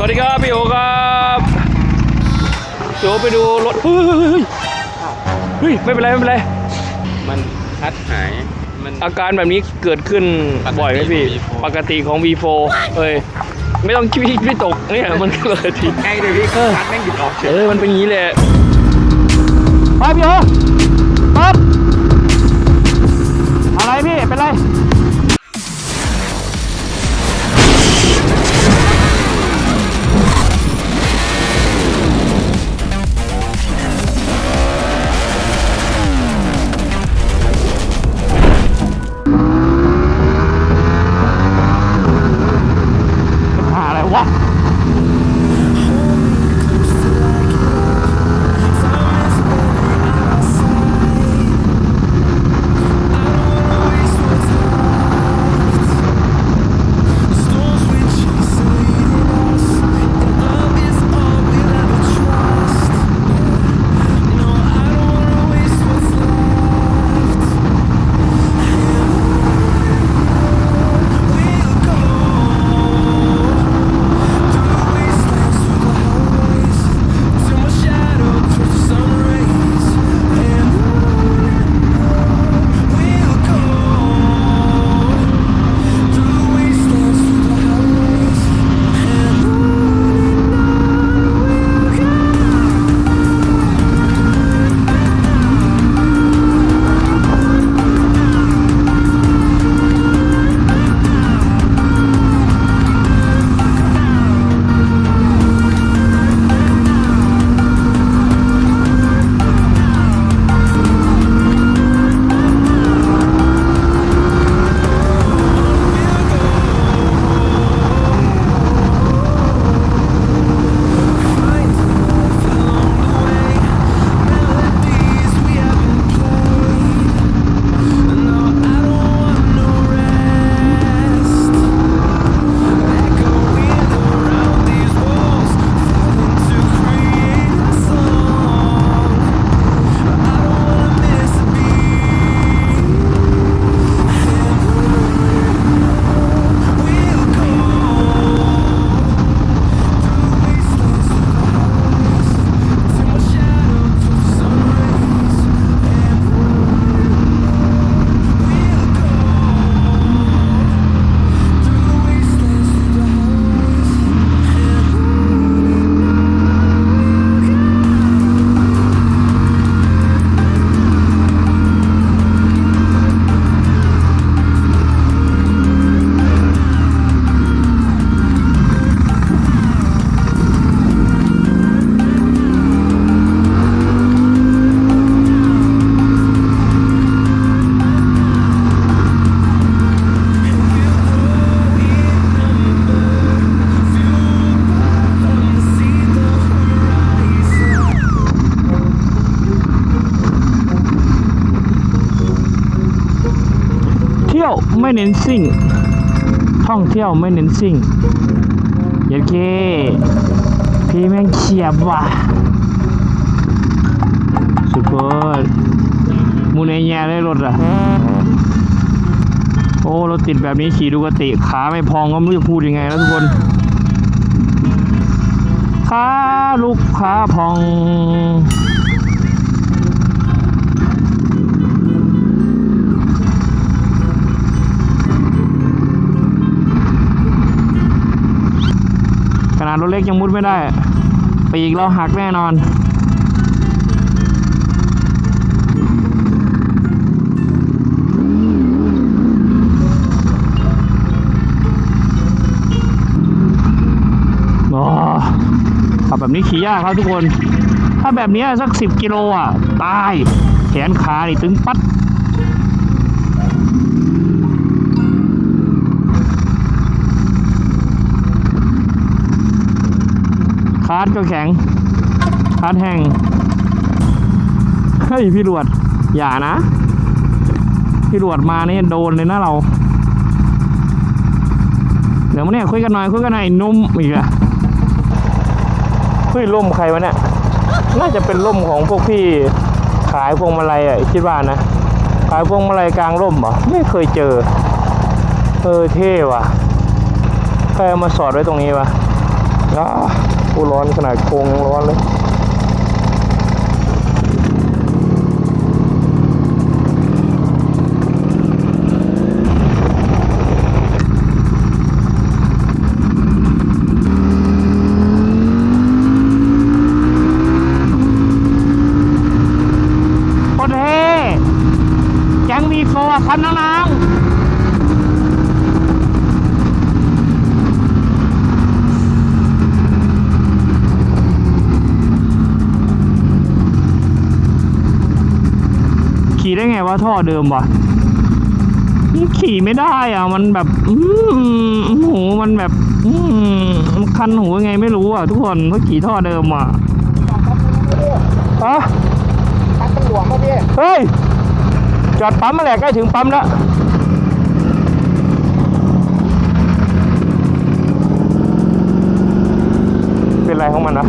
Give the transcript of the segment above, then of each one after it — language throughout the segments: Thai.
สวัสดีครับพี่โอครับพี่โอไปดูรถเฮ้ยเฮ้ยเฮ้ยไม่เป็นไรไม่เป็นไร มันพัดหาย มัน อาการแบบนี้เกิดขึ้นบ่อยไหมพี่ปกติของ V4 เอ้ยไม่ต้องคิดไม่ตกเนี่ยมันเกิดทีใกล้เลยพี่พัดแม่งหยุดออกเฉเอยอมันเป็นอย่างนี้แหละไปพี่โอปั๊บอะไรพี่ เป็นไร ไม่เน้นซิ่ง ท่องเที่ยวไม่เน้นซิ่งเย็นเคพี่แม่งเฉียบว่ะสุดยอดมูเนแย่ได้รถอะ โอ้รถติดแบบนี้ขี่ดูกติขาไม่พองก็ไม่รู้จะพูดยังไงแล้วทุกคนขาลูกขาพอง ล็กยังมุดไม่ได้ ปีกเราหักแน่นอนขับแบบนี้ขี่ยากครับทุกคน ถ้าแบบนี้สักสิบกิโลอะ ตาย แขนขานี่ตึงปัด คาร์ดก็แข็งคาร์ดแห้งเฮ้ยพี่หลวด อย่านะ พี่หลวดมาเนี่ยโดนเลยนะเรา เดี๋ยวมาเนี่ยคุยกันหน่อยคุยกันหน่อยนุ่มอีกอะเฮ้ยร่มใครวะเนี่ย น่าจะเป็นร่มของพวกพี่ขายพวงมาลัยอะคิดว่านะ ขายพวงมาลัยกลางร่มเหรอ ไม่เคยเจอ เออเท่ว่ะใครมาสอดไว้ตรงนี้วะอ่าผู้ ร้อนขนาดโคงยังร้อนเลย โคตรเท่แก๊งมีโฟร์ครับน้องๆขี่ ได้ไงวะท่อเดิมวะขี่ไม่ได้อะ มันแบบ อืหูมันแบบ อืคันหูไงไม่รู้อะ ทุกคนเพราะขี่ท่อเดิมอะฮะปั๊มมันหลวมป่ะพี่เฮ้ย จอดปั๊มมาแหละใกล้ถึงปั๊มแล้วเป็นไรของมันนะ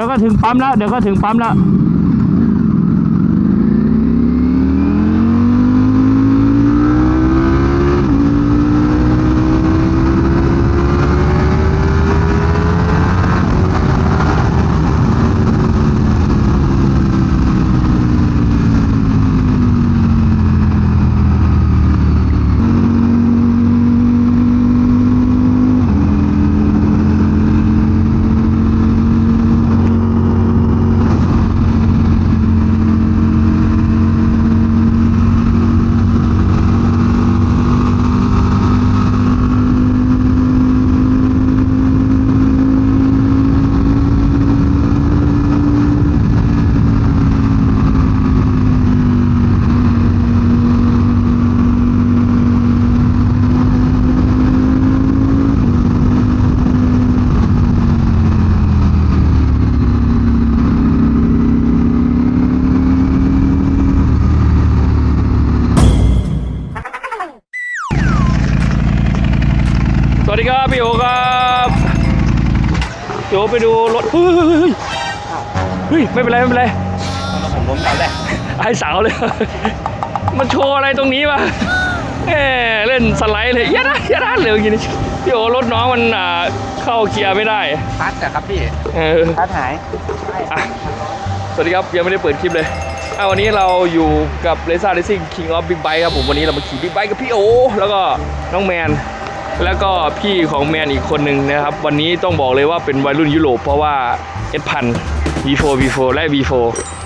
ดี๋ยวก็ถึงปั๊มแล้ว เดี๋ยวก็ถึงปั๊มแล้ว พี่โอครับพี่โอไปดูรถเฮ้ยเฮ้ยเฮ้ยเฮ้ยไม่เป็นไรไม่เป็นไรผมล้มตอนแรกไอ้สาวเลยมันโชว์อะไรตรงนี้วะแหมเล่นสไลด์เลยยัดนะยัดนะเหลวกินงพี่โอรถน้องมันอ่าเข้าเกียร์ไม่ได้พัดอะครับพี่เออพัดหายอะสวัสดีครับยังไม่ได้เปิดคลิปเลยอะวันนี้เราอยู่กับ r a c e r Racing King of Big Bike ครับผมวันนี้เรามาขี่ Big Bike กับพี่โอ แล้วก็น้องแมน แล้วก็พี่ของแมนอีกคนหนึ่งนะครับ วันนี้ต้องบอกเลยว่าเป็นวัยรุ่นยุโรปเพราะว่า S พัน V4 V4 และ V4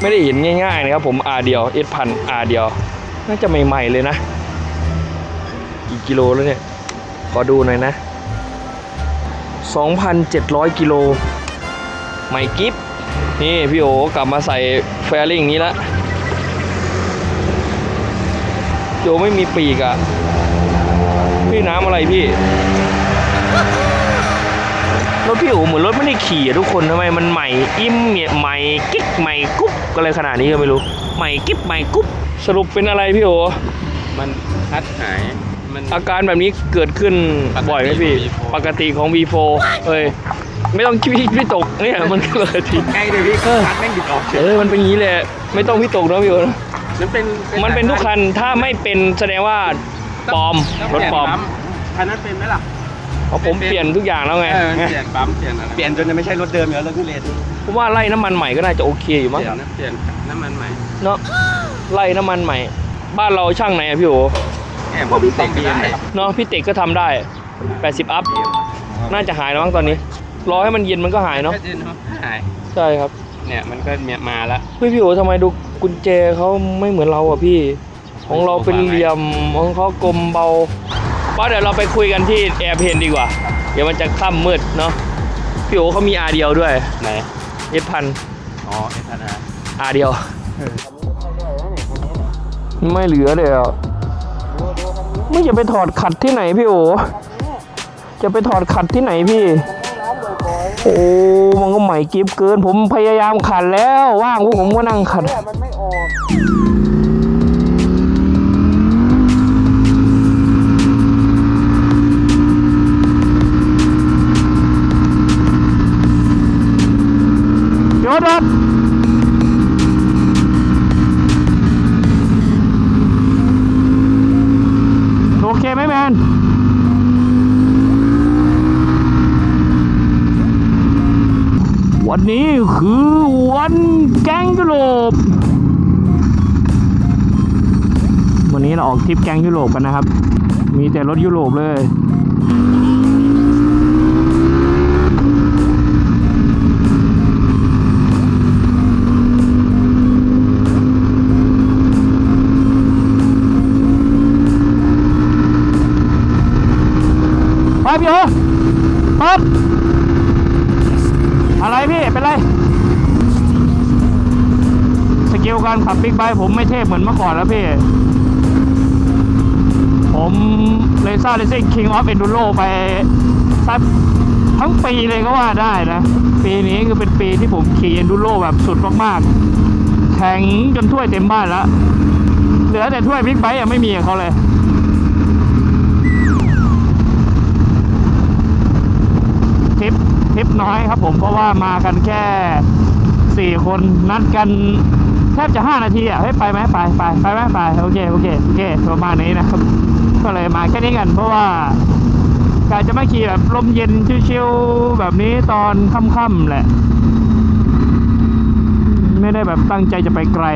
ไม่ได้เห็นง่ายๆนะครับผม R เดียว S พัน R เดียว น่าจะใหม่ๆเลยนะกี่กิโลแล้วเนี่ย ขอดูหน่อยนะ 2,700 กิโลใหม่กิฟนี่พี่โอกลับมาใส่แฟริงนี้ละพี่โอไม่มีปีกอะ พี่น้ำอะไรพี่ รถพี่โอเหมือนรถไม่ได้ขี่อะทุกคนทำไมมันใหม่อิ่มเนี่ยใหม่กิ๊กใหม่กุ๊บก็เลยขนาดนี้ก็ไม่รู้ ใหม่กิ๊บใหม่กุ๊บสรุปเป็นอะไรพี่โอมันพัดหาย มันอาการแบบนี้เกิดขึ้นบ่อยไหมพี่ ปกติของ V4 เอ้ยไม่ต้องคิดพี่ตกเนี่ยมันก็เลยทีใกล้เลยพี่พัดแม่งหยุดออกเฉเอยอมันเป็นอย่างนี้เลยไม่ต้องพี่ตกนะพี่โอนะมันเป็นมันเป็นทุกคันถ้าไม่เป็นแสดงว่า ปลอมรถปลอมคันนั้นเป็นไหมล่ะเพราะผมเปลี่ยนทุกอย่างแล้วไง เออเปลี่ยนปั๊มเปลี่ยนอะไรเปลี่ยนจนจะไม่ใช่รถเดิมแล้วรถทุเรศผมว่าไล่น้ำมันใหม่ก็น่าจะโอเคอยู่เปมั้งลี่ยนนะเปลี่ยนน้ำมันใหม่เนาะไล่น้ำมันใหม่ บ้านเราช่างไหนอะพี่โอแอบผมเต็มได้เนาะพี่เต็กก็ทำได้ 80 อัพ น่าจะหายแล้วมั้งตอนนี้ รอให้มันเย็นมันก็หายเนาะแค่เดินเขาหายใช่ครับเนี่ยมันก็เนี่ยมาแล้วเฮ้ยพี่โอทำไมดูกุญแจเขาไม่เหมือนเราอะพี่ ของเราเป็นเหลี่ยมของเขากลมเบาเพราะเดี๋ยวเราไปคุยกันที่แอร์เพนดีกว่า เดี๋ยวมันจะค่ำมืดเนาะพี่โอเขามีอาเดียวด้วยไหนเอพันอ๋อเอพันฮะอาเดียว ไม่เหลือเลยอะดูดูคันนี้ไม่จะไปถอดขัดที่ไหนพี่โอคันนี้จะไปถอดขัดที่ไหนพี่มันต้องน้ำบ่อยโอ้ มันก็ใหม่กิฟเกิน ผมพยายามขัดแล้ว ว่างพวกผมก็นั่งขัดๆเนี่ยมันไม่ออก วันนี้คือวันแก๊งยุโรป วันนี้เราออกทริปแก๊งยุโรปกันนะครับ มีแต่รถยุโรปเลยไปพี่โอเปิดอ ไรพี่ เป็นไร สกิลการขับบิ๊กไบค์ผมไม่เทพเหมือนเมื่อก่อนแล้วพี่ ผมเลซ่าเลซิ่งคิงออฟเอนดูโรไปสักทั้งปีเลยก็ว่าได้นะ ปีนี้คือเป็นปีที่ผมขี่เอนดูโรแบบสุดมากๆ แข่งจนถ้วยเต็มบ้านแล้ว เหลือแต่ถ้วยบิ๊กไบค์ยังไม่มีเขาเลย ทริปทริป น้อยครับผมเพราะว่ามากันแค่สี่คนนัดกันแทบจะห้านาทีอะเฮ้ยไปไหมไปไปไปไหมไปโอเคโอเคโอเคประมาณนี้นะครับ ก็เลยมาแค่นี้กัน เพราะว่ากาจะมาขี่แบบลมเย็นชิวๆแบบนี้ตอนค่ำๆแหละ ไม่ได้แบบตั้งใจจะไปไกล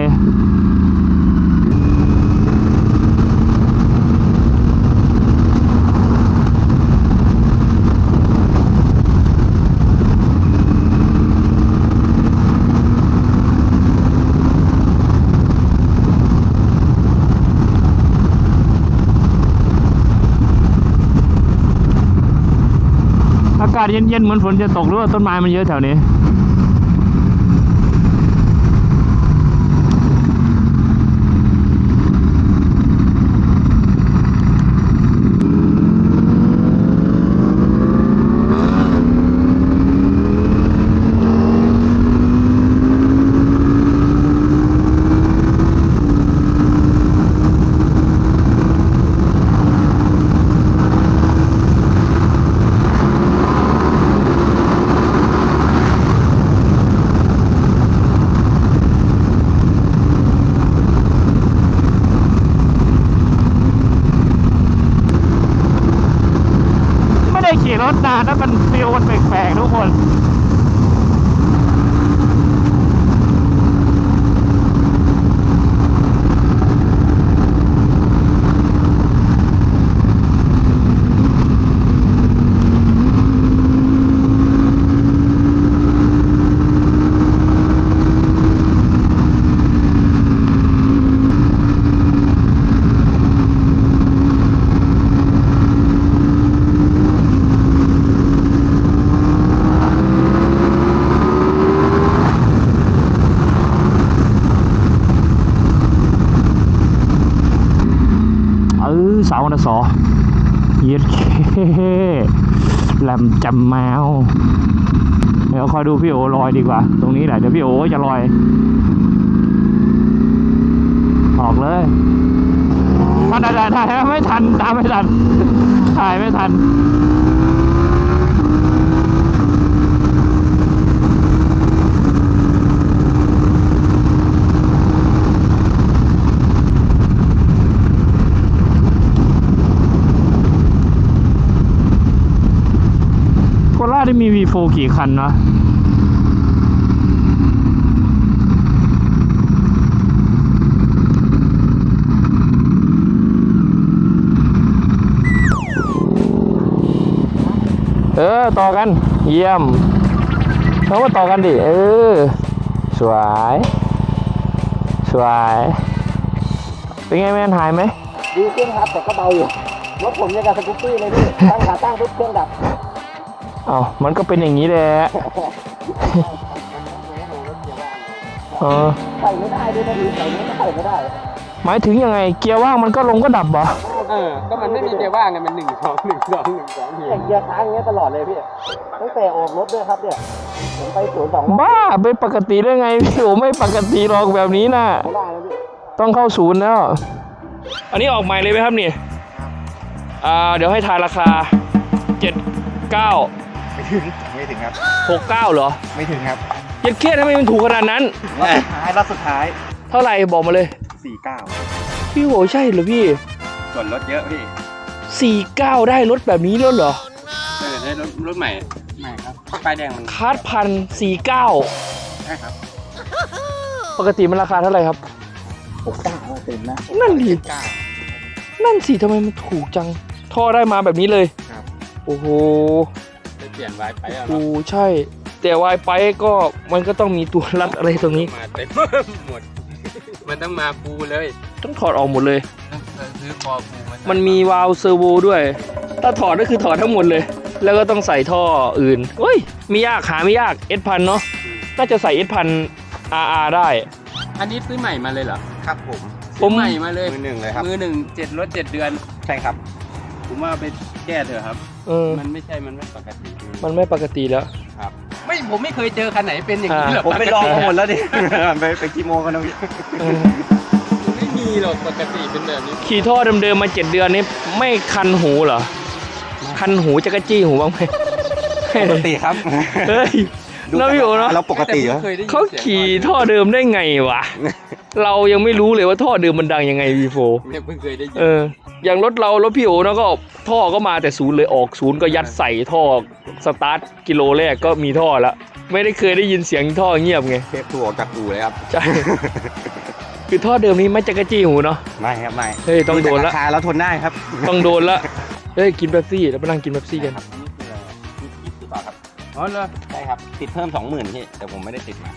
าศเย็นๆเหมือนฝนจะตกหรือว่าต้นไม้มันเยอะแถวนี้ ถนานแล้วมันฟิลมันแปลกๆทุกคน เสาววันสอเย็ดเคแหลมจำแมวเดี๋ยวคอยดูพี่โอลอยดีกว่า ตรงนี้แหละเดี๋ยวพี่โอจะลอย ออกเลยทันทันทันทันไม่ทันตามไม่ทันถ่ายไม่ทัน โครา ชได้มี V4 กี่คันวะเออ ต่อกัน เยี่ยมเรามาต่อกันดิ เออ สวย สวย เป็นไงแมนหายไหม ดีขึ้นครับ แต่ก็เบาอยู่ รถผมยังกับสกูปปี้เลยพี่ ตั้งขาตั้งปุ๊บเครื่องดับ เอามันก็เป็นอย่างนี้แหละเออใส่ไม่ได้ด้วยนะพี่ใส่ไม่ได้ใส่ไม่ได้ หมายถึงยังไง เกียร์ว่างมันก็ลงก็ดับเหรอ เออ ก็มันไม่มีเกียร์ว่างไง มันหนึ่งสองหนึ่งสองหนึ่งสองเนี่ยเกียร์ค้างอย่างเงี้ยตลอดเลยพี่ ตั้งแต่ออกรถด้วยครับเนี่ย ผมไปสวนสองรอบบ้าเป็นปกติได้ไงพี่โอไม่ปกติหรอกแบบนี้นะไม่ได้แล้วพี่ ต้องเข้าศูนย์แล้ว อันนี้ออกใหม่เลยไหมครับนี่อ่า เดี๋ยวให้ทายราคาเจ็ดเก้า ไม่ถึงไม่ถึงครับหกเก้าเหรอไม่ถึงครับเยัดเคทำไมมันถูกขนาดนั้น รอบสุดท้ายรอบสุดท้ายเท่าไหร่บอกมาเลย สี่เก้าพี่โอใช่เหรอพี่ส่วนรถเยอะพี่สี่เก้าได้รถแบบนี้แล้วเหรอเออได้รถรถใหม่ใหม่ครับป้ายแดงมันคาร์ดพันสี่เก้าใช่ครับปกติมันราคาเท่าไหร่ครับ หกเก้าเต็มนะนั่นดิ เก้า นั่นสิทำไมมันถูกจัง ท่อได้มาแบบนี้เลยครับ โอ้โหจะ เปลี่ยนไวไปอะโอ้เนาะใช่ แต่วายไปก็มันก็ต้องมีตัวรัดอะไรตรงนี้ มาเต็ม หมด มันต้องมาฟูเลยต้องถอดออกหมดเลย ต้องซื้อคอฟูมามันมีวาล์วเซอร์โวด้วย ถ้าถอดก็คือถอดทั้งหมดเลย แล้วก็ต้องใส่ท่ออื่นเฮ้ย ไม่ยากหาไม่ยาก S พันเนาะ น่าจะใส่ S พัน RR ได้ อันนี้ซื้อใหม่มาเลยเหรอครับผมผมซื้อใหม่มาเลย มือหนึ่งเลยครับ มือหนึ่งเจ็ดรถเจ็ดเดือน ใช่ครับ ผมว่าไปแก้เถอะครับ เออ มันไม่ใช่มันไม่ปกติมันไม่ปกติแล้ว ครับ ไม่ผมไม่เคยเจอคันไหนเป็นอย่างนี้หรอกผมไปลองมาหมดแล้วดิ ไปไปกี่โมงกันนะพี่เออไม่มีหรอกปกติเป็นแบบนี้ขี่ท่อเดิมๆมาเจ็ดเดือนนี้ไม่คันหูเหรอ คันหูจักรจี้หูบ้างไหมปกติครับ เฮ้ย แล้วพี่โอเนาะเราปกติเหรอแต่ผมคยได้ยินเขาสียงขี่ท่อเดิมได้ไงวะ เรายังไม่รู้เลยว่าท่อเดิมมันดังยังไงวีโฟเนี่ยเพิ่งเคยได้ยินเออ อย่างรถเรารถพี่โอเนอะก็ท่อก็มาแต่ศูนย์เลยออกศูนย์ก็ยัดใส่ท่อสตาร์ทกิโลแรกก็มีท่อแล้วไม่ได้เคยได้ยินเสียงท่อเงียบไงเทปทัวร์ออกจากอู่เลยครับใช่คือท่อเดิมนี้ไม่จักรจี้หูเนาะไม่ครับไม่เฮ้ยต้องโดนละราคาแล้วทนได้ครับ ต้องโดนละเฮ้ยกินเป๊ปซี่แล้วไปนั่งกินเป๊ปซี่กันครับ อ๋อเหรอใช่ครับ ติดเพิ่มสองหมื่นพี่แต่ผมไม่ได้ติดมา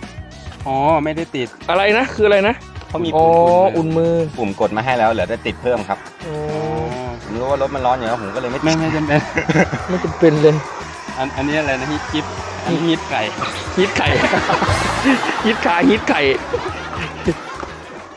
อ๋อไม่ได้ติดอะไรนะ คืออะไรนะเขามีอ๋อปุ่มอุ่นมือปุ่มกดมาให้แล้วเหลือแต่ติดเพิ่มครับอ๋อผมรู้ว่ารถมันร้อนอยู่แล้วผมก็เลยไม่ติไม่ดไม่จำเป็น ไม่จำเป็นเลยอันอันนี้อะไรนะฮิตกิฟอันนี้ฮิตไก่ ฮิตไข่ ฮิตขาฮิตไข่